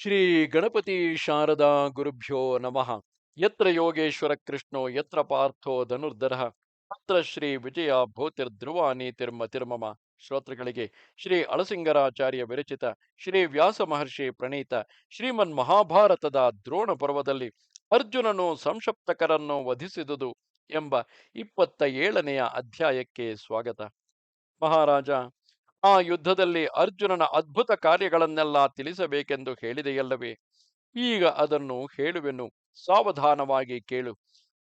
ಶ್ರೀ ಗಣಪತಿ ಶಾರದಾ ಗುರುಭ್ಯೋ ನಮಃ. ಯತ್ರ ಯೋಗೇಶ್ವರ ಕೃಷ್ಣೋ, ಯತ್ರ ಪಾರ್ಥೋ ಧನುರ್ಧರ. ಅತ್ರ ಶ್ರೀ ವಿಜಯ ಭೂತಿರ್ಧ್ರುವ ನೀತಿರ್ಮತಿರ್ಮಮ ಶ್ರೋತೃಗಳಿಗೆ ಶ್ರೀ ಅಳಸಿಂಗರಾಚಾರ್ಯ ವಿರಚಿತ ಶ್ರೀ ವ್ಯಾಸ ಮಹರ್ಷಿ ಪ್ರಣೀತ ಶ್ರೀಮನ್ ಮಹಾಭಾರತದ ದ್ರೋಣ ಪರ್ವದಲ್ಲಿ ಅರ್ಜುನನು ಸಂಶಪ್ತಕರನ್ನು ವಧಿಸಿದುದು ಎಂಬ ಇಪ್ಪತ್ತ ಏಳನೆಯ ಅಧ್ಯಾಯಕ್ಕೆ ಸ್ವಾಗತ. ಮಹಾರಾಜ ಆ ಯುದ್ಧದಲ್ಲಿ ಅರ್ಜುನನ ಅದ್ಭುತ ಕಾರ್ಯಗಳನ್ನೆಲ್ಲ ತಿಳಿಸಬೇಕೆಂದು ಹೇಳಿದೆಯಲ್ಲವೇ? ಈಗ ಅದನ್ನು ಹೇಳುವೆನು. ಸಾವಧಾನವಾಗಿ ಕೇಳು.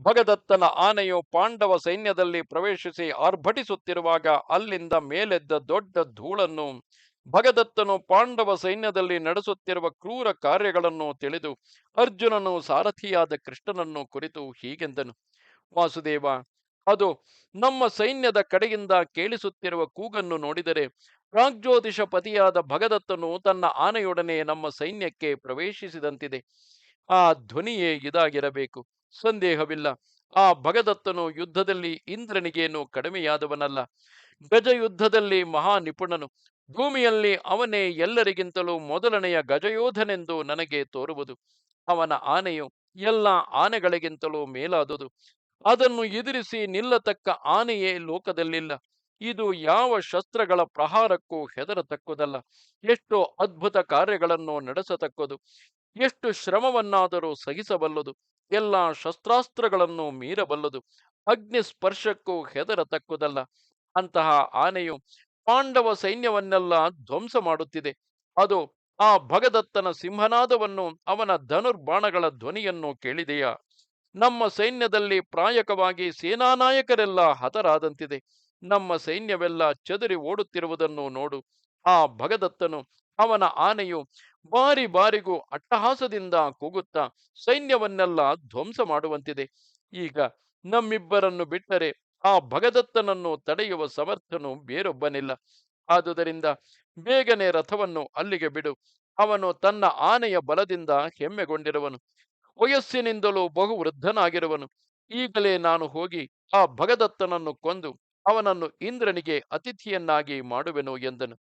ಭಗದತ್ತನ ಆನೆಯು ಪಾಂಡವ ಸೈನ್ಯದಲ್ಲಿ ಪ್ರವೇಶಿಸಿ ಆರ್ಭಟಿಸುತ್ತಿರುವಾಗ ಅಲ್ಲಿಂದ ಮೇಲೆದ್ದ ದೊಡ್ಡ ಧೂಳನ್ನು ಭಗದತ್ತನು ಪಾಂಡವ ಸೈನ್ಯದಲ್ಲಿ ನಡೆಸುತ್ತಿರುವ ಕ್ರೂರ ಕಾರ್ಯಗಳನ್ನು ತಿಳಿದು ಅರ್ಜುನನು ಸಾರಥಿಯಾದ ಕೃಷ್ಣನನ್ನು ಕುರಿತು ಹೀಗೆಂದನು. ವಾಸುದೇವ ಅದು ನಮ್ಮ ಸೈನ್ಯದ ಕಡೆಯಿಂದ ಕೇಳಿಸುತ್ತಿರುವ ಕೂಗನ್ನು ನೋಡಿದರೆ ಪ್ರಾಗ್ಜ್ಯೋತಿಷ ಪತಿಯಾದ ಭಗದತ್ತನು ತನ್ನ ಆನೆಯೊಡನೆ ನಮ್ಮ ಸೈನ್ಯಕ್ಕೆ ಪ್ರವೇಶಿಸಿದಂತಿದೆ. ಆ ಧ್ವನಿಯೇ ಇದಾಗಿರಬೇಕು. ಸಂದೇಹವಿಲ್ಲ. ಆ ಭಗದತ್ತನು ಯುದ್ಧದಲ್ಲಿ ಇಂದ್ರನಿಗೇನು ಕಡಿಮೆಯಾದವನಲ್ಲ. ಗಜ ಯುದ್ಧದಲ್ಲಿ ಮಹಾ ನಿಪುಣನು ಭೂಮಿಯಲ್ಲಿ ಅವನೇ ಎಲ್ಲರಿಗಿಂತಲೂ ಮೊದಲನೆಯ ಗಜಯೋಧನೆಂದು ನನಗೆ ತೋರುವುದು. ಅವನ ಆನೆಯು ಎಲ್ಲ ಆನೆಗಳಿಗಿಂತಲೂ ಮೇಲಾದುದು. ಅದನ್ನು ಎದುರಿಸಿ ನಿಲ್ಲತಕ್ಕ ಆನೆಯೇ ಲೋಕದಲ್ಲಿಲ್ಲ. ಇದು ಯಾವ ಶಸ್ತ್ರಗಳ ಪ್ರಹಾರಕ್ಕೂ ಹೆದರತಕ್ಕುದಲ್ಲ. ಎಷ್ಟು ಅದ್ಭುತ ಕಾರ್ಯಗಳನ್ನು ನಡೆಸತಕ್ಕದು. ಎಷ್ಟು ಶ್ರಮವನ್ನಾದರೂ ಸಹಿಸಬಲ್ಲದು. ಎಲ್ಲ ಶಸ್ತ್ರಾಸ್ತ್ರಗಳನ್ನು ಮೀರಬಲ್ಲದು. ಅಗ್ನಿ ಸ್ಪರ್ಶಕ್ಕೂ ಹೆದರತಕ್ಕುದಲ್ಲ. ಅಂತಹ ಆನೆಯು ಪಾಂಡವ ಸೈನ್ಯವನ್ನೆಲ್ಲ ಧ್ವಂಸ ಮಾಡುತ್ತಿದೆ. ಅದು ಆ ಭಗದತ್ತನ ಸಿಂಹನಾದವನ್ನು ಅವನ ಧನುರ್ಬಾಣಗಳ ಧ್ವನಿಯನ್ನು ಕೇಳಿದೆಯಾ? ನಮ್ಮ ಸೈನ್ಯದಲ್ಲಿ ಪ್ರಾಯಕವಾಗಿ ಸೇನಾನಾಯಕರೆಲ್ಲ ಹತರಾದಂತಿದೆ. ನಮ್ಮ ಸೈನ್ಯವೆಲ್ಲ ಚದುರಿ ಓಡುತ್ತಿರುವುದನ್ನು ನೋಡು. ಆ ಭಗದತ್ತನು ಅವನ ಆನೆಯು ಬಾರಿ ಬಾರಿಗೂ ಅಟ್ಟಹಾಸದಿಂದ ಕೂಗುತ್ತಾ ಸೈನ್ಯವನ್ನೆಲ್ಲ ಧ್ವಂಸ ಮಾಡುವಂತಿದೆ. ಈಗ ನಮ್ಮಿಬ್ಬರನ್ನು ಬಿಟ್ಟರೆ ಆ ಭಗದತ್ತನನ್ನು ತಡೆಯುವ ಸಮರ್ಥನು ಬೇರೊಬ್ಬನಿಲ್ಲ. ಆದುದರಿಂದ ಬೇಗನೆ ರಥವನ್ನು ಅಲ್ಲಿಗೆ ಬಿಡು. ಅವನು ತನ್ನ ಆನೆಯ ಬಲದಿಂದ ಹೆಮ್ಮೆಗೊಂಡಿರುವನು. ವಯಸ್ಸಿನಿಂದಲೂ ಬಹು ವೃದ್ಧನಾಗಿರುವನು ಈಗಲೇ ನಾನು ಹೋಗಿ ಆ ಭಗದತ್ತನನ್ನು ಕೊಂದು ಅವನನ್ನು ಇಂದ್ರನಿಗೆ ಅತಿಥಿಯನ್ನಾಗಿ ಮಾಡುವೆನು ಎಂದನು.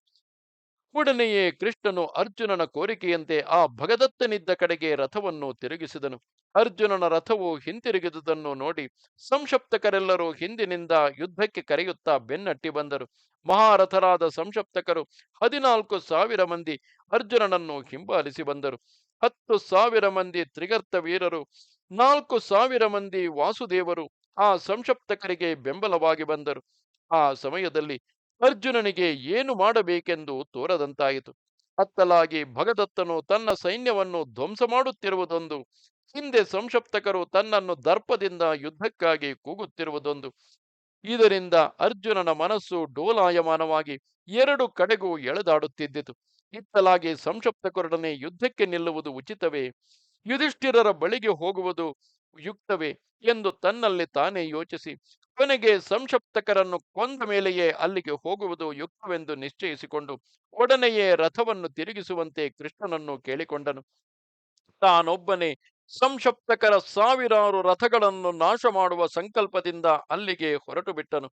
ಉಡನೆಯೇ ಕೃಷ್ಣನು ಅರ್ಜುನನ ಕೋರಿಕೆಯಂತೆ ಆ ಭಗದತ್ತನಿದ್ದ ಕಡೆಗೆ ರಥವನ್ನು ತಿರುಗಿಸಿದನು. ಅರ್ಜುನನ ರಥವು ಹಿಂತಿರುಗಿದುದನ್ನು ನೋಡಿ ಸಂಶಪ್ತಕರೆಲ್ಲರೂ ಹಿಂದಿನಿಂದ ಯುದ್ಧಕ್ಕೆ ಕರೆಯುತ್ತಾ ಬೆನ್ನಟ್ಟಿ ಬಂದರು. ಮಹಾರಥರಾದ ಸಂಶಪ್ತಕರು ಹದಿನಾಲ್ಕು ಸಾವಿರ ಮಂದಿ ಅರ್ಜುನನನ್ನು ಹಿಂಬಾಲಿಸಿ ಬಂದರು. ಹತ್ತು ಸಾವಿರ ಮಂದಿ ತ್ರಿಗರ್ತ ವೀರರು, ನಾಲ್ಕು ಸಾವಿರ ಮಂದಿ ವಾಸುದೇವರು ಆ ಸಂಶಪ್ತಕರಿಗೆ ಬೆಂಬಲವಾಗಿ ಬಂದರು. ಆ ಸಮಯದಲ್ಲಿ ಅರ್ಜುನನಿಗೆ ಏನು ಮಾಡಬೇಕೆಂದು ತೋರದಂತಾಯಿತು. ಅತ್ತಲಾಗಿ ಭಗದತ್ತನು ತನ್ನ ಸೈನ್ಯವನ್ನು ಧ್ವಂಸ ಮಾಡುತ್ತಿರುವುದೊಂದು, ಹಿಂದೆ ಸಂಶಪ್ತಕರು ತನ್ನನ್ನು ದರ್ಪದಿಂದ ಯುದ್ಧಕ್ಕಾಗಿ ಕೂಗುತ್ತಿರುವುದೊಂದು. ಇದರಿಂದ ಅರ್ಜುನನ ಮನಸ್ಸು ಡೋಲಾಯಮಾನವಾಗಿ ಎರಡು ಕಡೆಗೂ ಎಳೆದಾಡುತ್ತಿದ್ದಿತು. ಇತ್ತಲಾಗಿ ಸಂಶಪ್ತಕರೊಡನೆ ಯುದ್ಧಕ್ಕೆ ನಿಲ್ಲುವುದು ಉಚಿತವೇ? ಯುಧಿಷ್ಠಿರರ ಬಳಿಗೆ ಹೋಗುವುದು ಯುಕ್ತವೇ? ಎಂದು ತನ್ನಲ್ಲಿ ತಾನೇ ಯೋಚಿಸಿ, ಕೊನೆಗೆ ಸಂಶಪ್ತಕರನ್ನು ಕೊಂದ ಮೇಲೆಯೇ ಅಲ್ಲಿಗೆ ಹೋಗುವುದು ಯುಕ್ತವೆಂದು ನಿಶ್ಚಯಿಸಿಕೊಂಡು ಒಡನೆಯೇ ರಥವನ್ನು ತಿರುಗಿಸುವಂತೆ ಕೃಷ್ಣನನ್ನು ಕೇಳಿಕೊಂಡನು. ತಾನೊಬ್ಬನೇ ಸಂಶಪ್ತಕರ ಸಾವಿರಾರು ರಥಗಳನ್ನು ನಾಶ ಮಾಡುವ ಸಂಕಲ್ಪದಿಂದ ಅಲ್ಲಿಗೆ ಹೊರಟು ಬಿಟ್ಟನು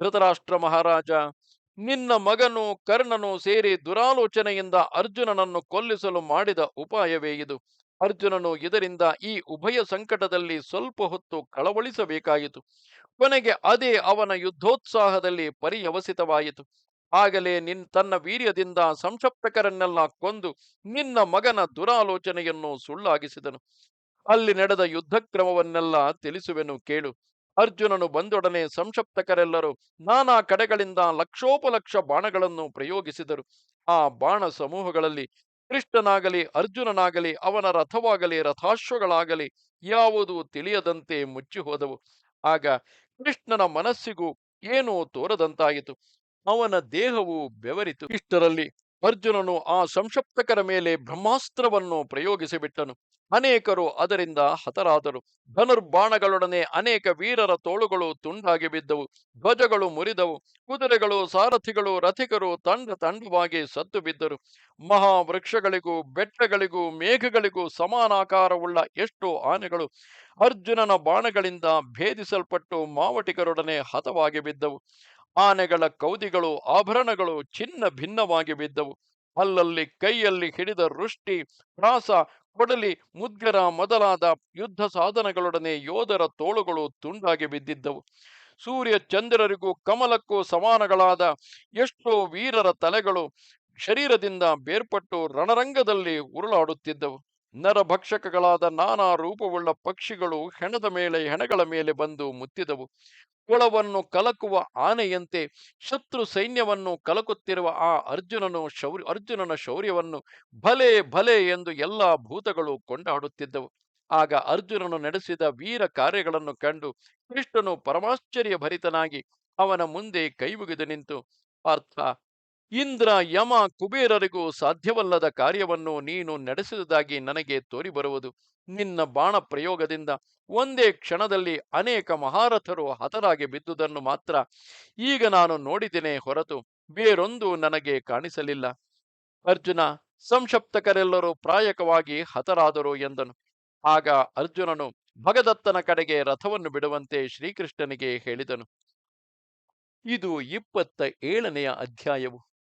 ಧೃತರಾಷ್ಟ್ರ ಮಹಾರಾಜ ನಿನ್ನ ಮಗನು ಕರ್ಣನು ಸೇರಿ ದುರಾಲೋಚನೆಯಿಂದ ಅರ್ಜುನನನ್ನು ಕೊಲ್ಲಿಸಲು ಮಾಡಿದ ಉಪಾಯವೇ ಇದು. ಅರ್ಜುನನು ಇದರಿಂದ ಈ ಉಭಯ ಸಂಕಟದಲ್ಲಿ ಸ್ವಲ್ಪ ಹೊತ್ತು ಕಳವಳಿಸಬೇಕಾಯಿತು. ಕೊನೆಗೆ ಅದೇ ಅವನ ಯುದ್ಧೋತ್ಸಾಹದಲ್ಲಿ ಪರಿಯವಸಿತವಾಯಿತು ಆಗಲೇ ನಿನ್ ತನ್ನ ವೀರ್ಯದಿಂದ ಸಂಶಪ್ತಕರನ್ನೆಲ್ಲ ಕೊಂದು ನಿನ್ನ ಮಗನ ದುರಾಲೋಚನೆಯನ್ನು ಸುಳ್ಳಾಗಿಸಿದನು. ಅಲ್ಲಿ ನಡೆದ ಯುದ್ಧಕ್ರಮವನ್ನೆಲ್ಲ ತಿಳಿಸುವೆನು ಕೇಳು. ಅರ್ಜುನನು ಬಂದೊಡನೆ ಸಂಶಪ್ತಕರೆಲ್ಲರೂ ನಾನಾ ಕಡೆಗಳಿಂದ ಲಕ್ಷೋಪಲಕ್ಷ ಬಾಣಗಳನ್ನು ಪ್ರಯೋಗಿಸಿದರು. ಆ ಬಾಣ ಸಮೂಹಗಳಲ್ಲಿ ಕೃಷ್ಣನಾಗಲಿ, ಅರ್ಜುನನಾಗಲಿ, ಅವನ ರಥವಾಗಲಿ, ರಥಾಶ್ವಗಳಾಗಲಿ ಯಾವುದೂ ತಿಳಿಯದಂತೆ ಮುಚ್ಚಿಹೋದವು. ಆಗ ಕೃಷ್ಣನ ಮನಸ್ಸಿಗೂ ಏನೋ ತೋರದಂತಾಯಿತು. ಅವನ ದೇಹವು ಬೆವರಿತು. ಇಷ್ಟರಲ್ಲಿ ಅರ್ಜುನನು ಆ ಸಂಶಪ್ತಕರ ಮೇಲೆ ಬ್ರಹ್ಮಾಸ್ತ್ರವನ್ನು ಪ್ರಯೋಗಿಸಿಬಿಟ್ಟನು. ಅನೇಕರು ಅದರಿಂದ ಹತರಾದರು. ಧನುರ್ಬಾಣಗಳೊಡನೆ ಅನೇಕ ವೀರರ ತೋಳುಗಳು ತುಂಡಾಗಿ ಬಿದ್ದವು. ಧ್ವಜಗಳು ಮುರಿದವು. ಕುದುರೆಗಳು, ಸಾರಥಿಗಳು, ರಥಿಕರು ತಂಡ ತಂಡವಾಗಿ ಸತ್ತು ಬಿದ್ದರು. ಮಹಾವೃಕ್ಷಗಳಿಗೂ, ಬೆಟ್ಟಗಳಿಗೂ, ಮೇಘಗಳಿಗೂ ಸಮಾನಾಕಾರವುಳ್ಳ ಎಷ್ಟೋ ಆನೆಗಳು ಅರ್ಜುನನ ಬಾಣಗಳಿಂದ ಭೇದಿಸಲ್ಪಟ್ಟು ಮಾವಟಿಕರೊಡನೆ ಹತವಾಗಿ ಬಿದ್ದವು. ಆನೆಗಳ ಕೌದಿಗಳು, ಆಭರಣಗಳು ಚಿನ್ನ ಭಿನ್ನವಾಗಿ ಬಿದ್ದವು. ಅಲ್ಲಲ್ಲಿ ಕೈಯಲ್ಲಿ ಹಿಡಿದ ವೃಷ್ಟಿ ಪ್ರಾಸ ಕೊಡಲಿ, ಮುದ್ಗರ ಮೊದಲಾದ ಯುದ್ಧ ಸಾಧನಗಳೊಡನೆ ಯೋಧರ ತೋಳುಗಳು ತುಂಡಾಗಿ ಬಿದ್ದಿದ್ದವು. ಸೂರ್ಯ ಚಂದ್ರರಿಗೂ ಕಮಲಕ್ಕೂ ಸಮಾನಗಳಾದ ಎಷ್ಟೋ ವೀರರ ತಲೆಗಳು ಶರೀರದಿಂದ ಬೇರ್ಪಟ್ಟು ರಣರಂಗದಲ್ಲಿ ಉರುಳಾಡುತ್ತಿದ್ದವು. ನರಭಕ್ಷಕಗಳಾದ ನಾನಾ ರೂಪವುಳ್ಳ ಪಕ್ಷಿಗಳು ಹೆಣದ ಮೇಲೆ, ಹೆಣಗಳ ಮೇಲೆ ಬಂದು ಮುತ್ತಿದವು. ಕುಳವನ್ನು ಕಲಕುವ ಆನೆಯಂತೆ, ಶತ್ರು ಸೈನ್ಯವನ್ನು ಕಲಕುತ್ತಿರುವ ಆ ಅರ್ಜುನನು ಶೌರ್ಯ, ಅರ್ಜುನನ ಶೌರ್ಯವನ್ನು ಭಲೆ ಭಲೆ ಎಂದು ಎಲ್ಲಾ ಭೂತಗಳು ಕೊಂಡಾಡುತ್ತಿದ್ದವು. ಆಗ ಅರ್ಜುನನು ನಡೆಸಿದ ವೀರ ಕಾರ್ಯಗಳನ್ನು ಕಂಡು ಕೃಷ್ಣನು ಪರಮಾಶ್ಚರ್ಯ ಭರಿತನಾಗಿ ಅವನ ಮುಂದೆ ಕೈಮುಗಿದು ನಿಂತು, ಪಾರ್ಥ ಇಂದ್ರ ಯಮ ಕುಬೇರರಿಗೂ ಸಾಧ್ಯವಲ್ಲದ ಕಾರ್ಯವನ್ನು ನೀನು ನಡೆಸಿದುದಾಗಿ ನನಗೆ ತೋರಿಬರುವುದು. ನಿನ್ನ ಬಾಣ ಪ್ರಯೋಗದಿಂದ ಒಂದೇ ಕ್ಷಣದಲ್ಲಿ ಅನೇಕ ಮಹಾರಥರು ಹತರಾಗಿ ಬಿದ್ದುದನ್ನು ಮಾತ್ರ ಈಗ ನಾನು ನೋಡಿದ್ದೇನೆ ಹೊರತು ಬೇರೊಂದು ನನಗೆ ಕಾಣಿಸಲಿಲ್ಲ. ಅರ್ಜುನ, ಸಂಶಪ್ತಕರೆಲ್ಲರೂ ಪ್ರಾಯಕವಾಗಿ ಹತರಾದರು ಎಂದನು. ಆಗ ಅರ್ಜುನನು ಭಗದತ್ತನ ಕಡೆಗೆ ರಥವನ್ನು ಬಿಡುವಂತೆ ಶ್ರೀಕೃಷ್ಣನಿಗೆ ಹೇಳಿದನು. ಇದು ಇಪ್ಪತ್ತ ಏಳನೆಯ ಅಧ್ಯಾಯವು.